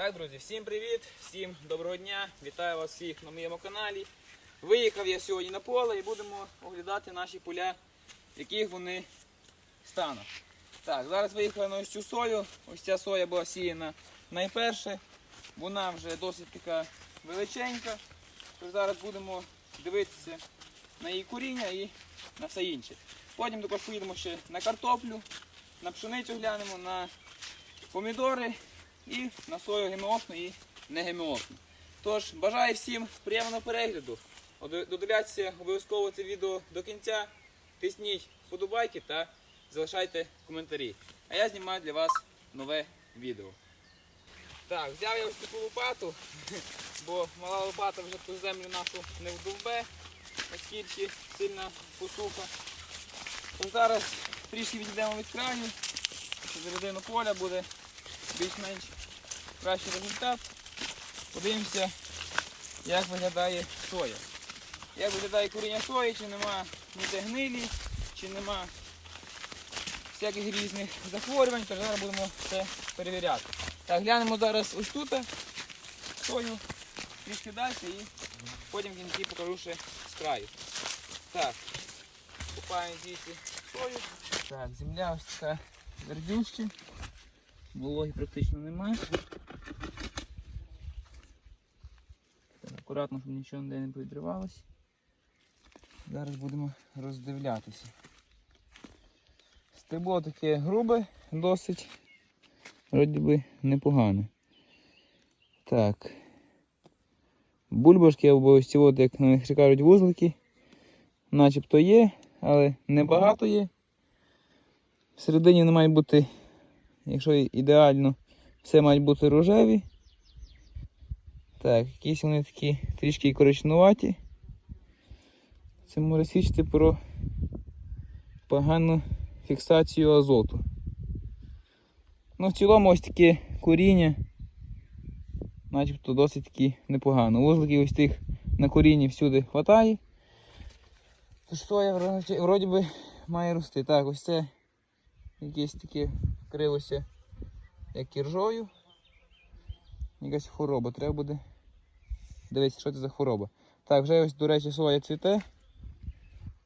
Так, друзі, всім привіт, всім доброго дня. Вітаю вас всіх на моєму каналі. Виїхав я сьогодні на поле і будемо оглядати наші поля, в яких вони стануть. Так, зараз виїхали на ось цю сою. Ось ця соя була сіяна найперше. Вона вже досить така величенька. Тож зараз будемо дивитися на її коріння і на все інше. Потім також поїдемо ще на картоплю, на пшеницю глянемо, на помідори і на сою геміофну і не геміофну. Тож, бажаю всім приємного перегляду. Оди- Додивляйтеся обов'язково це відео до кінця. Тисніть вподобайки та залишайте коментарі. А я знімаю для вас нове відео. Так, взяв я ось таку лопату, бо мала лопата вже ту землю нашу не вдовбе, оскільки сильна посуха. Тож зараз трішки відійдемо від краю, середину поля буде більш-менш кращий результат. Подивимося, як виглядає соя. Як виглядає коріння сої, чи нема ніде гнилі, чи нема всяких різних захворювань, тож зараз будемо це перевіряти. Так, глянемо зараз ось тут сою, трішки далі і потім в кінці покажу ще з краю. Так, купаємо звідси сою. Так, земля ось така вердюща. Вологи практично немає. Так, акуратно, щоб нічого не повідривалось. Зараз будемо роздивлятися. Стебло таке грубе, досить. Вроді би непогане. Так. Бульбашки або ось ці от, як на них кажуть, вузлики. Начебто є, але небагато є. Всередині не має бути, якщо ідеально, все мають бути рожеві. Так, якісь вони такі трішки коричнуваті. Це може свідчити про погану фіксацію азоту. Ну, в цілому ось таке коріння, начебто досить таки непогано. Вузликів ось тих на корінні всюди вистачає. Тож соя вроді, би має рости. Так, ось це якесь таке вкрилося як іржою. Якась хвороба. Треба буде дивитися, що це за хвороба. Так, вже ось, до речі, соя цвіте.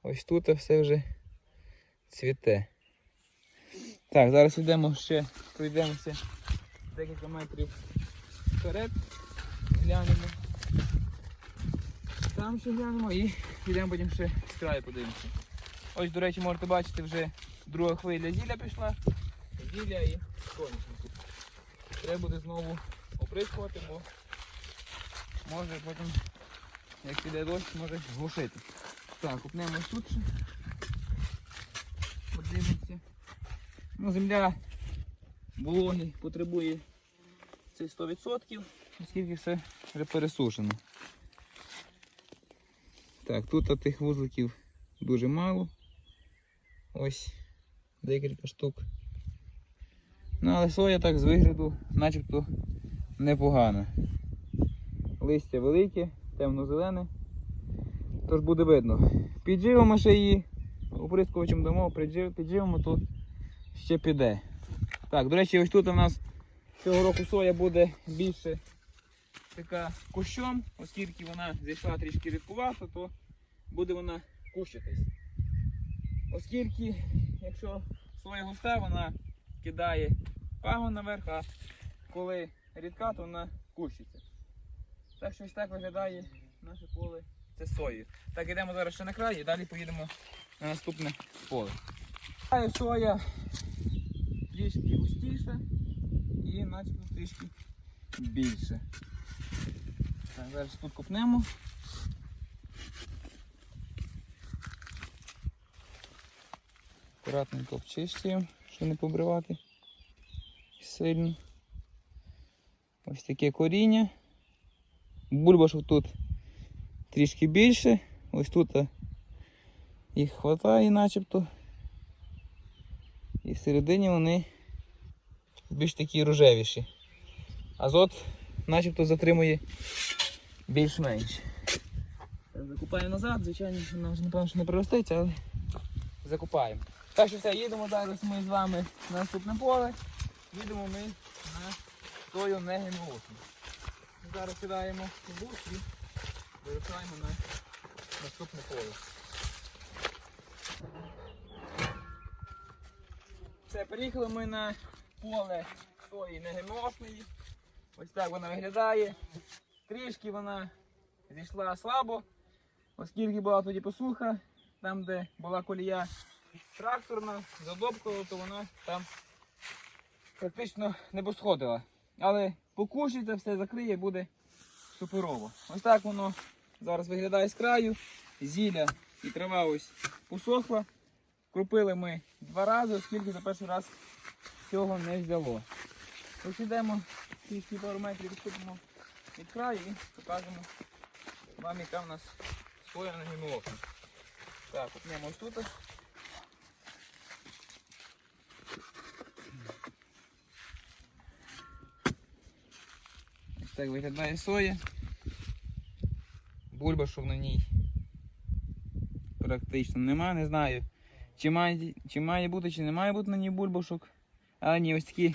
Ось тут все вже цвіте. Так, зараз йдемо ще, пройдемося декілька метрів вперед, глянемо. Там ще глянемо і йдемо потім ще з краю подивимося. Ось, до речі, можете бачити, вже друга хвиля зілля пішла. Зілля і соняшнику. Треба буде знову оприскувати, бо може потім, як піде дощ, може глушити. Так, купнемо тут ще. Подивимося. Ну, земля вологи потребує цих 100%, оскільки все вже пересушено. Так, тут тих вузликів дуже мало. Ось декілька штук. Ну, але соя так з вигляду начебто непогана. Листя велике, темно-зелене. Тож буде видно. Підживемо ще її оприскувачем дамо, піджив- підживемо, то ще піде. Так, до речі, ось тут у нас цього року соя буде більше така кущом, оскільки вона зійшла трішки рідкувато, то буде вона кущитись. Оскільки, якщо соя густа, вона кидає пагон наверх, а коли рідка, то вона кущиться. Так що ось так виглядає наше поле це сою. Так, йдемо зараз ще на край і далі поїдемо на наступне поле. Соя трішки густіша і начебто трішки більше. Так, зараз тут копнемо. Акуратненько обчищуємо, щоб не побривати сильно. Ось таке коріння. Бульбашок тут трішки більше. Ось тут їх вистачає начебто. І всередині вони більш такі рожевіші. Азот начебто затримує більш-менш. Закупаємо назад, звичайно, вона вже напевно що не проростеться, але закупаємо. Так що все, їдемо зараз ми з вами на наступне поле. Їдемо ми на сою не генеосну. Зараз кидаємо в бус і вирушаємо на наступне поле. Все, приїхали ми на поле сої негеносної. Ось так вона виглядає. Трішки вона зійшла слабо, оскільки була тоді посуха, там де була колія тракторна, задобкала, то вона там практично не посходила. Але покушайте, все закриє, буде суперово. Ось так воно зараз виглядає з краю. Зілля і трава ось посохла. Кропили ми два рази, оскільки за перший раз цього не взяло. Ось йдемо трішки пару метрів відступимо від краю і покажемо вам, яка в нас соя на гімолокні. Так, купнемо ось тут. Так виглядає соя. Бульбашок на ній практично нема, не знаю. Чи має, чи має бути, чи не має бути на ній бульбашок. Але ні, ось такі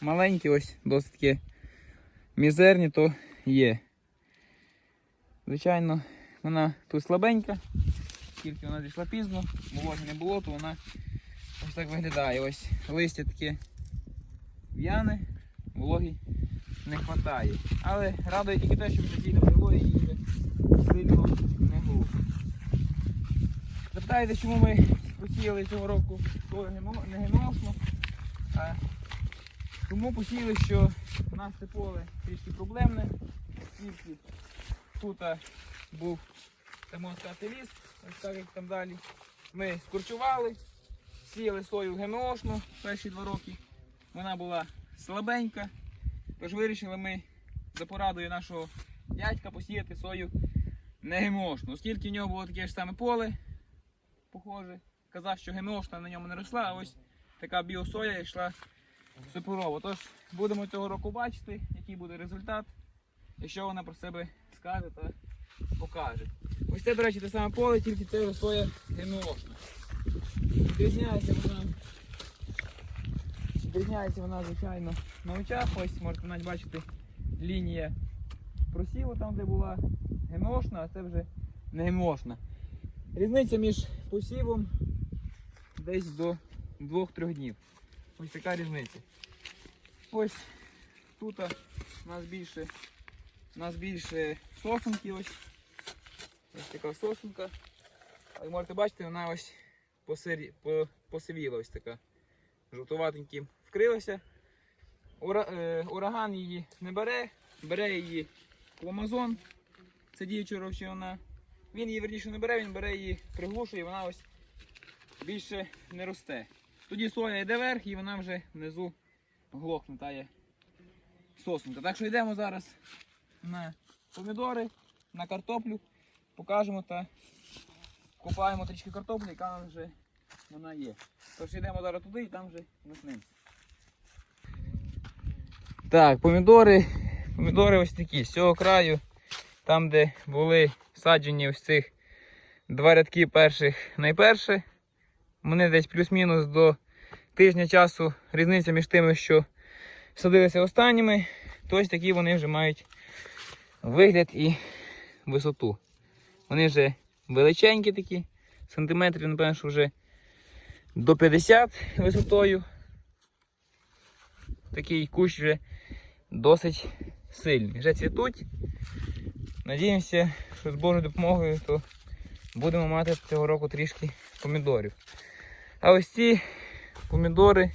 маленькі, ось досить такі мізерні, то є. Звичайно, вона тут слабенька, тільки вона зійшла пізно, вологи не було, то вона ось так виглядає. Ось листя таке в'яне, вологи не вистачає. Але радує тільки те, що дійсно було її сильно не глухо. Запитаєте, чому ми посіяли цього року сою гемо- не геносну? А тому посіяли, що у нас це поле трішки проблемне, оскільки тут був, так можна сказати, ліс, ось так як там далі. Ми скорчували, сіяли сою ГМОшну перші два роки. Вона була слабенька, тож вирішили ми за порадою нашого дядька посіяти сою не ГМОшну, оскільки в нього було таке ж саме поле, похоже. Казав, що ГМОшна на ньому не росла, а ось така біосоя йшла суперово. Тож будемо цього року бачити, який буде результат, і що вона про себе скаже та покаже. Ось це, до речі, те саме поле, тільки це соя ГМОшна. Відрізняється вона. Відрізняється вона, звичайно, на очах. Ось можете навіть бачити лінія просіву там, де була ГМОшна, а це вже не ГМОшна. Різниця між посівом десь до 2-3 днів. Ось така різниця. Ось тут у нас більше, у нас більше сосенки ось. Ось така сосенка. Але можете бачити, вона ось посивіла ось така. Жовтуватеньким вкрилася. Ура, е, ураган її не бере, бере її кломазон. Це діюча речовина. Він її верніше не бере, він бере її, приглушує, і вона ось більше не росте. Тоді соя йде вверх і вона вже внизу глохне, тає сосенка. Так що йдемо зараз на помідори, на картоплю, покажемо та купаємо трішки картоплі, яка нам вже вона є. Тож йдемо зараз туди і там вже почнемо. Так, помідори, помідори ось такі, з цього краю, там де були саджені ось цих два рядки перших найперше. Вони десь плюс-мінус до тижня часу різниця між тими, що садилися останніми, то ось такі вони вже мають вигляд і висоту. Вони вже величенькі такі, сантиметрів, напевно, вже до 50 висотою. Такий кущ вже досить сильний. Вже цвітуть. Надіємося, що з Божою допомогою то будемо мати цього року трішки помідорів. А ось ці помідори,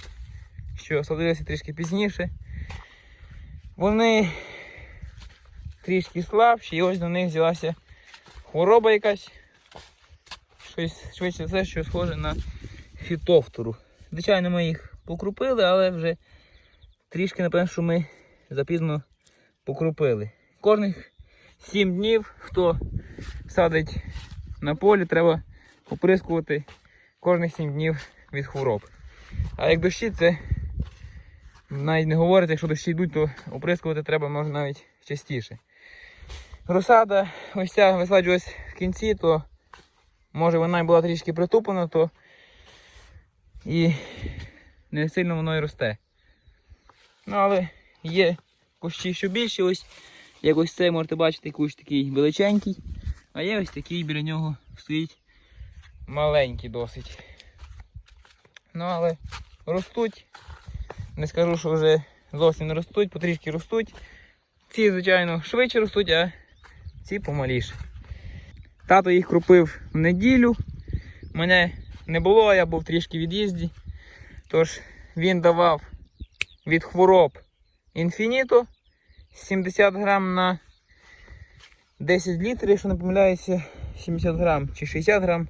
що садилися трішки пізніше, вони трішки слабші, і ось на них взялася хвороба якась. Щось швидше все, що схоже на фітофтору. Звичайно, ми їх покрупили, але вже трішки, напевно, що ми запізно покрупили. Кожних 7 днів, хто садить на полі, треба оприскувати кожних 7 днів від хвороб. А як дощі, це навіть не говориться, якщо дощі йдуть, то оприскувати треба може навіть частіше. Розсада ось ця висаджувалась в кінці, то може вона і була трішки притуплена, то і не сильно воно і росте. Ну але є кущі, що більші. Ось як ось цей можете бачити, кущ такий величенький. А є ось такий біля нього стоїть маленький досить. Ну але ростуть. Не скажу, що вже зовсім не ростуть, потрішки ростуть. Ці, звичайно, швидше ростуть, а ці помаліше. Тато їх крупив в неділю. Мене не було, я був трішки в від'їзді. Тож він давав від хвороб інфініто 70 грам на 10 літрів, якщо не помиляюся, 70 грам чи 60 грам.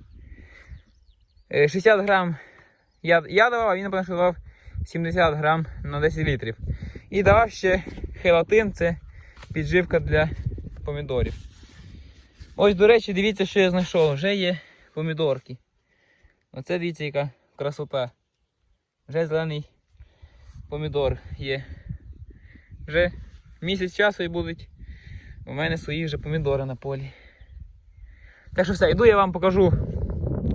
Е, 60 грам я, я давав, а він, напевно, що давав 70 грам на 10 літрів. І давав ще хелатин, це підживка для помідорів. Ось, до речі, дивіться, що я знайшов. Вже є помідорки. Оце дивіться, яка красота. Вже зелений помідор є. Вже місяць часу і будуть у мене свої вже помідори на полі. Так що все, йду я вам покажу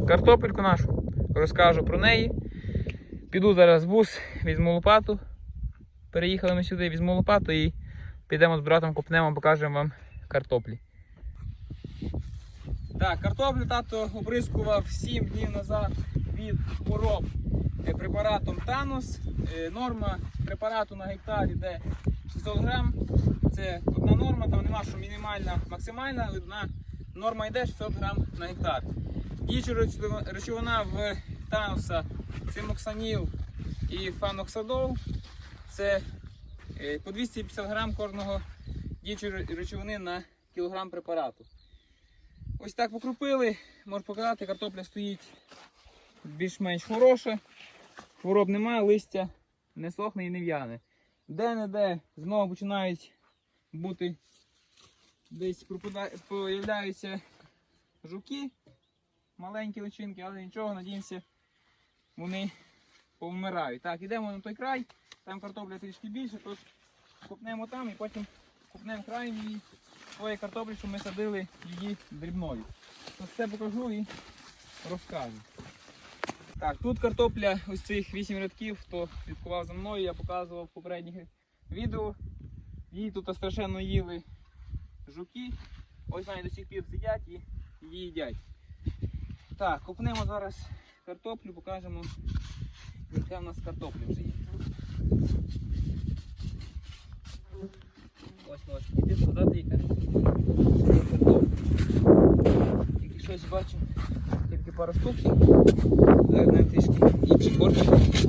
картопельку нашу, розкажу про неї. Піду зараз в бус, візьму лопату. Переїхали ми сюди, візьму лопату і підемо з братом копнемо, покажемо вам картоплі. Так, картоплю тато обрискував 7 днів назад від хвороб препаратом Танос. Е, Норма препарату на гектар йде 600 грам. Це одна норма, там нема що мінімальна, максимальна, але одна норма йде 600 грам на гектар. Діюча речовина- речовина в Таноса це моксаніл і фаноксадол. Це е, по 250 грам кожного діючої речовини на кілограм препарату. Ось так покрупили, можу показати, картопля стоїть більш-менш хороша. Хвороб немає, листя не сохне і не в'яне. Де-не-де знову починають бути десь появляються жуки, маленькі личинки, але нічого, надіємося, вони повмирають. Так, йдемо на той край, там картопля трішки більше, тож купнемо там і потім купнемо край її своєї картоплі, що ми садили її дрібною. Ось це покажу і розкажу. Так, тут картопля, ось цих 8 рядків, хто слідкував за мною, я показував в попередніх відео. Її тут страшенно їли жуки. Ось вони до сих пір сидять і її їдять. Так, копнемо зараз картоплю, покажемо, яка в нас картопля вже є. Ось ось, іди складати яка. Тільки щось бачу, тільки пару штук. Зараз нам трішки інші корпус.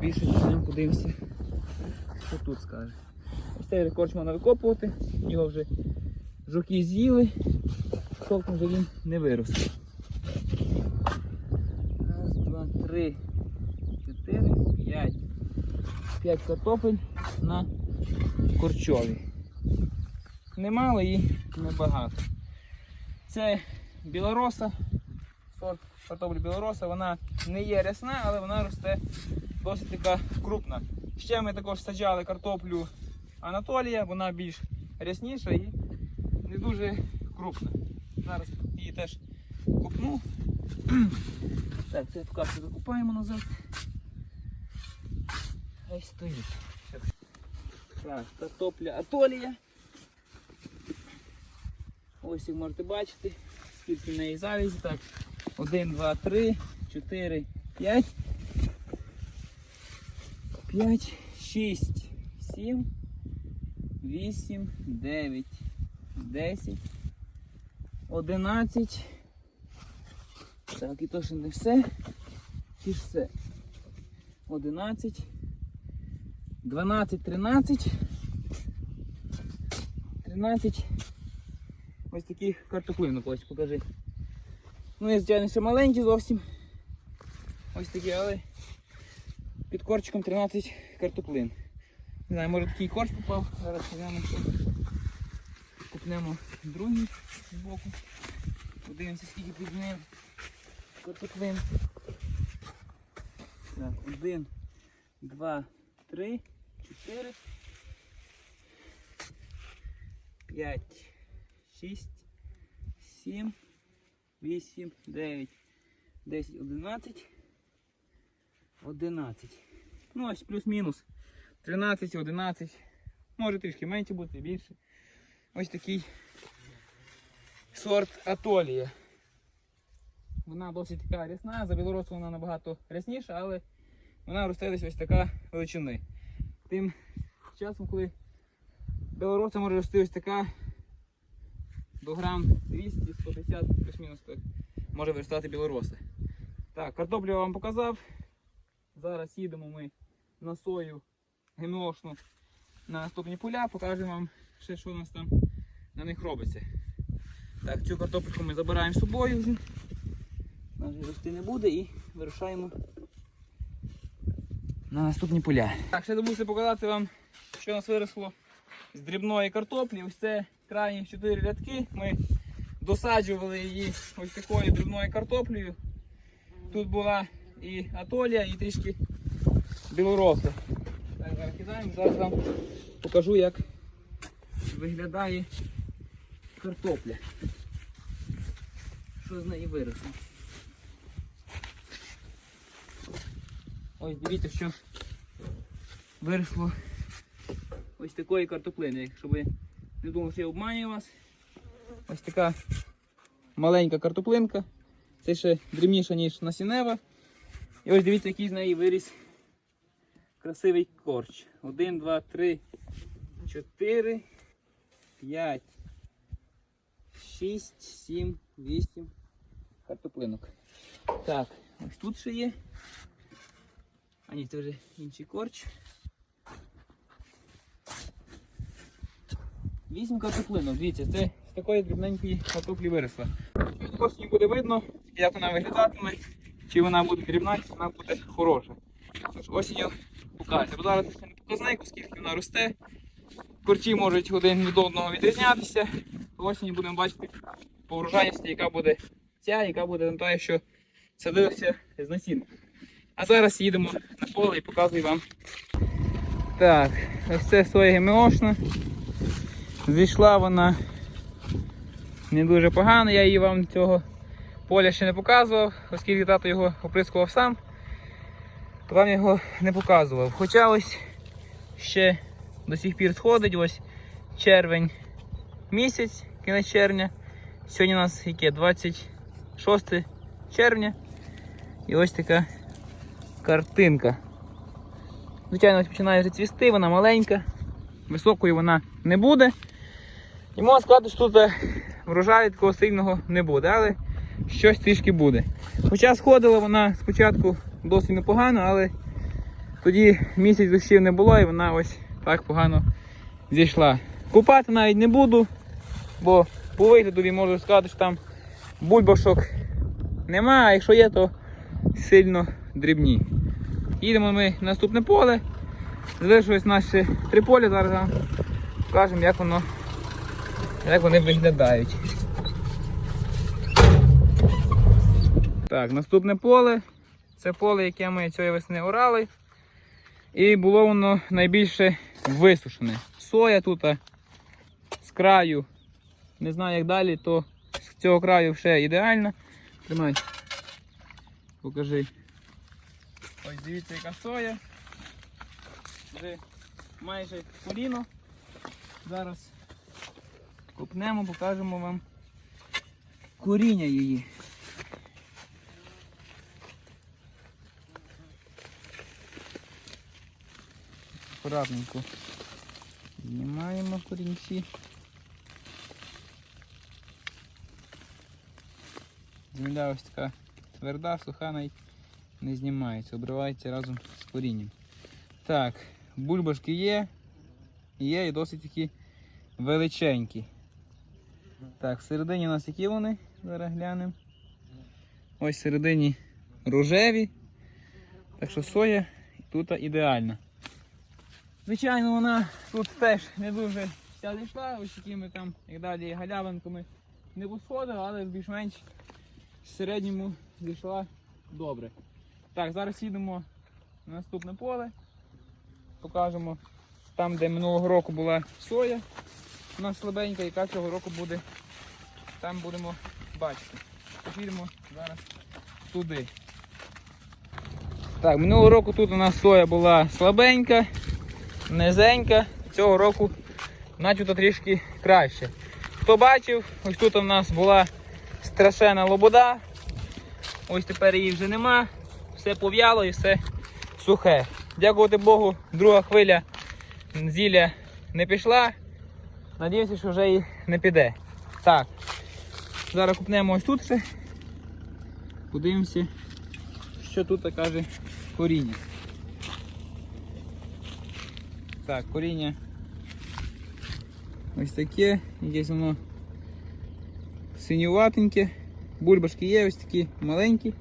Більше підемо подивимося. Що тут скаже. Ось цей корч можна викопувати, його вже жуки з'їли, толком вже він не виросте. Раз, два, три, чотири, п'ять. П'ять картопель на корчові. Немало і небагато. Це білороса, сорт картоплі білороса, вона не є рясна, але вона росте досить така крупна. Ще ми також саджали картоплю Анатолія, вона більш рясніша і не дуже крупна. Зараз її теж купну. Так, це поки закупаємо назад. Хай стоїть. Так, картопля Атолія. Ось як можете бачити, скільки в неї завізі. Так, 1, 2, 3, 4, 5. 5, 6, 7, 8, 9, 10, 11. Так, і то ще не все. І все. 11, 12, 13. 13. Ось таких картоплин, ось покажи. Ну, і звичайно, ще маленькі зовсім. Ось такі, але під корчиком 13 картоплин. Не знаю, може такий корч попав. Зараз глянемо, що купнемо другий з боку. Подивимося, скільки під ним картоплин. Так, один, два, три, чотири. П'ять, шість, сім, вісім, дев'ять, десять, одинадцять. 11. Ну ось плюс-мінус. 13, 11, може трішки менше бути, більше. Ось такий сорт Атолія. Вона досить така рясна, за білоросу вона набагато рясніша, але вона росте десь ось така величини. Тим часом, коли білороса може рости ось така до грам 200-150 плюс-мінус може виростати білороса. Так, картоплю я вам показав. Зараз їдемо ми на сою ГМОшну на наступні поля, покажемо вам ще, що у нас там на них робиться. Так, цю картопельку ми забираємо з собою вже. Вже рости не буде і вирушаємо на наступні поля. Так, ще забувся показати вам, що у нас виросло з дрібної картоплі. Ось це крайні 4 рядки. Ми досаджували її ось такою дрібною картоплею. Тут була і атолія, і трішки білороса. Так, зараз зараз вам покажу, як виглядає картопля. Що з неї виросло. Ось дивіться, що виросло ось такої картоплини. Якщо не думали, що я обманюю вас. Ось така маленька картоплинка. Це ще дрібніша, ніж насінева. І ось дивіться, який з неї виріс красивий корч. Один, два, три, чотири, п'ять, шість, сім, вісім картоплинок. Так, ось тут ще є. А ні, це вже інший корч. Вісім картоплинок, дивіться, це з такої дрібненької картоплі виросла. Осінь буде видно, як вона виглядатиме, чи вона буде дрібна, чи вона буде хороша. Осінню покажеться. Бо зараз це не показник, оскільки вона росте. Корчі можуть один від одного відрізнятися. Осінню будемо бачити по врожайності, яка буде ця, яка буде на те, що садилася з насіння. А зараз їдемо на поле і показую вам. Так, ось це соя ГМОшна. Зійшла вона не дуже погано, я її вам цього поля ще не показував, оскільки тато його оприскував сам, то вам його не показував. Хоча ось ще до сих пір сходить, ось червень місяць, кінець червня. Сьогодні у нас яке 26 червня. І ось така картинка. Звичайно, починає вже цвісти, вона маленька, високою вона не буде. І можна сказати, що тут е, врожаю такого сильного не буде, але щось трішки буде. Хоча сходила вона спочатку досить непогано, але тоді місяць дощів не було і вона ось так погано зійшла. Купати навіть не буду, бо по вигляду можу сказати, що там бульбашок нема, а якщо є, то сильно дрібні. Їдемо ми на наступне поле. Залишилось наші три поля, зараз вам покажемо, як воно як вони виглядають. Так, наступне поле. Це поле, яке ми цієї весни орали. І було воно найбільше висушене. Соя тут з краю, не знаю як далі, то з цього краю все ідеально. Тримай. Покажи. Ось дивіться, яка соя. Вже майже коліно. Зараз копнемо, покажемо вам коріння її. Акуратненько знімаємо корінці. Земля ось така тверда, суха навіть не знімається, обривається разом з корінням. Так, бульбашки є, є і досить такі величенькі. Так, всередині у нас які вони? Зараз глянемо. Ось всередині рожеві. Так що соя тут ідеальна. Звичайно, вона тут теж не дуже вся зійшла, ось такими там, як далі, галявинками не посходила, але більш-менш в середньому зійшла добре. Так, зараз їдемо на наступне поле. Покажемо там, де минулого року була соя. У нас слабенька, яка цього року буде. Там будемо бачити. Поїдемо зараз туди. Так, минулого року тут у нас соя була слабенька. низенька. Цього року начебто трішки краще. Хто бачив, ось тут у нас була страшенна лобода. Ось тепер її вже нема. Все пов'яло і все сухе. Дякувати Богу, друга хвиля зілля не пішла. Надіюся, що вже і не піде. Так. Зараз купнемо ось тут все. Подивимося, що тут каже коріння. Так, коріння ось таке, якесь воно синюватеньке. Бульбашки є ось такі маленькі,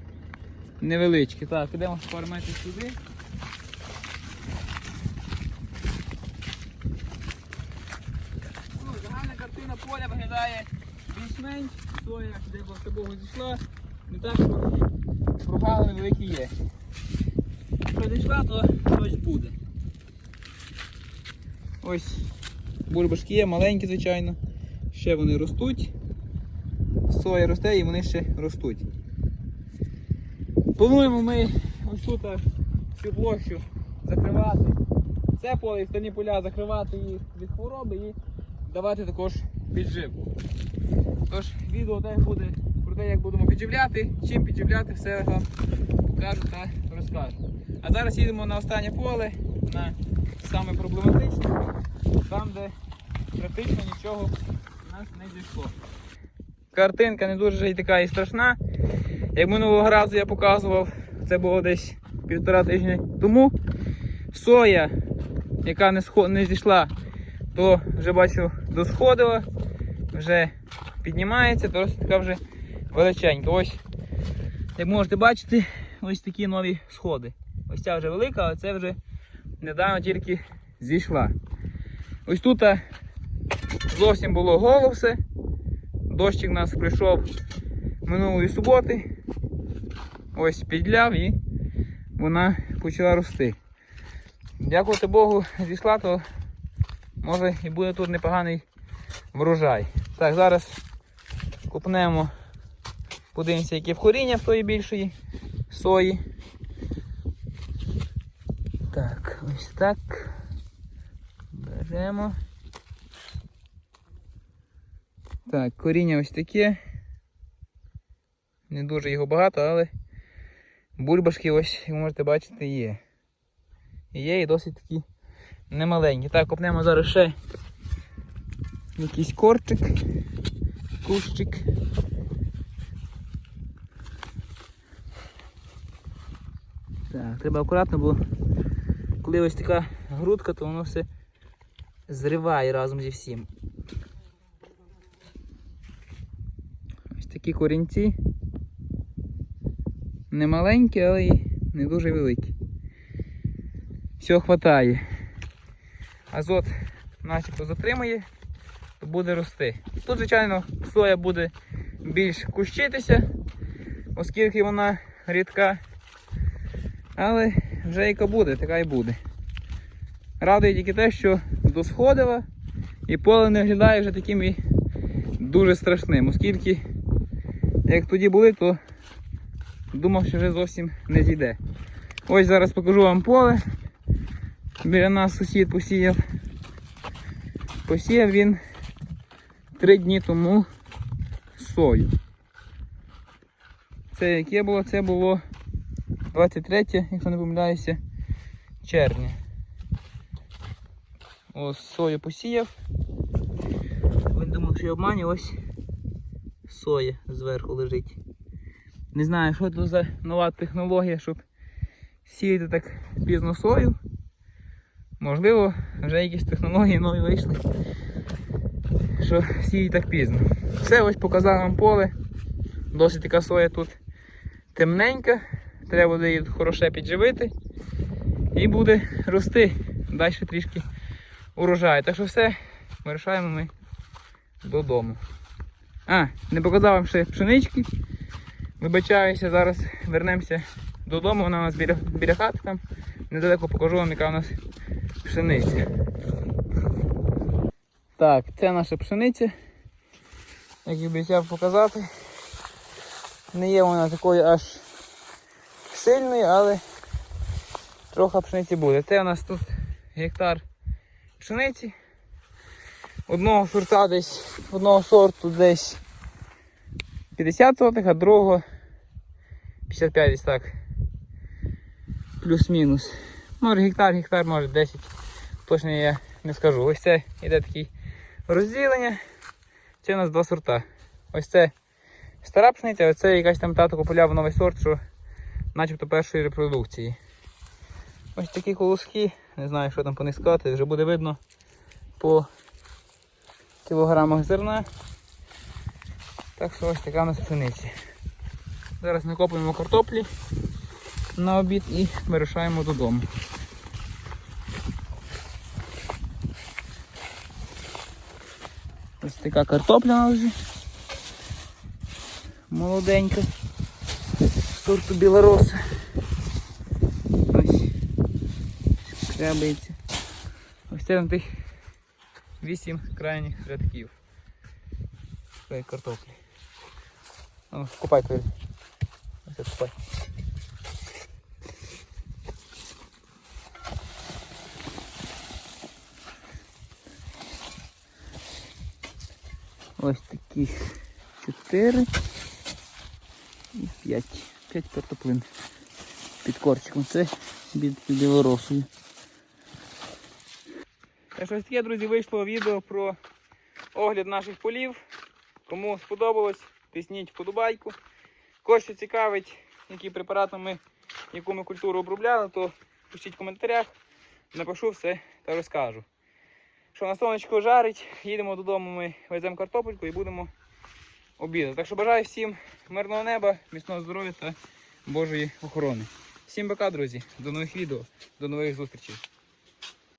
невеличкі. Так, ідемо пару метрів сюди. Ну, загальна картина поля виглядає більш-менш. Соя, де по Богу зійшла. Не так, що прогалини великі є. Якщо зійшла, то щось буде. Ось бульбашки є, маленькі, звичайно. Ще вони ростуть. Соя росте і вони ще ростуть. Плануємо ми ось тут всю площу закривати. Це поле і остальні поля закривати їх від хвороби і давати також підживку. Тож відео теж буде про те, як будемо підживляти, чим підживляти, все вам покажу та розкажу. А зараз їдемо на останнє поле, на саме проблематичне, там де практично нічого в нас не зійшло. Картинка не дуже і така і страшна. Як минулого разу я показував, це було десь півтора тижня тому. Соя, яка не зійшла, то вже бачу досходила, вже піднімається, то така вже величенька. Ось, як можете бачити, ось такі нові сходи. Ось ця вже велика, але це вже недавно тільки зійшла. Ось тут зовсім було голо все. Дощик у нас прийшов минулої суботи. Ось підляв і вона почала рости. Дякувати Богу, зійшла, то може і буде тут непоганий врожай. Так, зараз купнемо, подивимося, яке вхоріння в тої більшої сої. Так, ось так. Беремо. Так, коріння ось таке. Не дуже його багато, але бульбашки ось, як можете бачити, є. І є і досить такі немаленькі. Так, копнемо зараз ще якийсь корчик, кущик. Так, треба акуратно, бо коли ось така грудка, то воно все зриває разом зі всім. Ось такі корінці. Не маленькі, але і не дуже великі. Всього хватає. Азот начебто затримує, буде рости. Тут, звичайно, соя буде більш кущитися, оскільки вона рідка. Але вже яка буде, така і буде. Радує тільки те, що досходила і поле не виглядає вже таким і дуже страшним, оскільки як тоді були, то думав, що вже зовсім не зійде. Ось зараз покажу вам поле. Біля нас сусід посіяв. Посіяв він три дні тому сою. Це яке було? Це було 23, якщо не помиляюся, червня. Ось сою посіяв. Він думав, що я обманю, ось соя зверху лежить. Не знаю, що це за нова технологія, щоб сіяти так пізно сою. Можливо, вже якісь технології нові вийшли, що сіють так пізно. Все, ось показав вам поле. Досить така соя тут темненька. Треба буде її хороше підживити. І буде рости далі трішки урожай. Так що все, вирішаємо ми додому. А, не показав вам ще пшенички. Вибачаюся, зараз вернемося додому, вона у нас біля, біля хати там. Недалеко покажу вам, яка у нас пшениця. Так, це наша пшениця. Як і обіцяв показати. Не є вона такою аж сильною, але трохи пшениці буде. Це у нас тут гектар пшениці. Одного сорта десь, одного сорту десь 50 сотих, а другого 55 десь так. Плюс-мінус. Може гектар, гектар, може 10. Точно я не скажу. Ось це йде таке розділення. Це у нас два сорта. Ось це стара пшениця, а це якась там тато купуляв новий сорт, що начебто першої репродукції. Ось такі колоски, не знаю, що там понискати, вже буде видно по кілограмах зерна. Так що ось така у нас пшениця. Зараз накопуємо картоплі на обід і вирушаємо додому. Ось така картопля вже. Молоденька. Сорту білороса. Ось. Шкрябається. Ось це на тих вісім крайніх рядків. Картоплі. О, купай Кирил. Ось це купай. Ось таких 4 і 5. 5 картоплин під корчиком. Це під білоросою. Так що ось таке, друзі, вийшло відео про огляд наших полів. Кому сподобалось, тисніть вподобайку. Кого що цікавить, які препарати ми, яку ми культуру обробляли, то пишіть в коментарях, напишу все та розкажу. Що на сонечко жарить, їдемо додому, ми веземо картопельку і будемо обідати. Так що бажаю всім мирного неба, міцного здоров'я та Божої охорони. Всім пока, друзі, до нових відео, до нових зустрічей.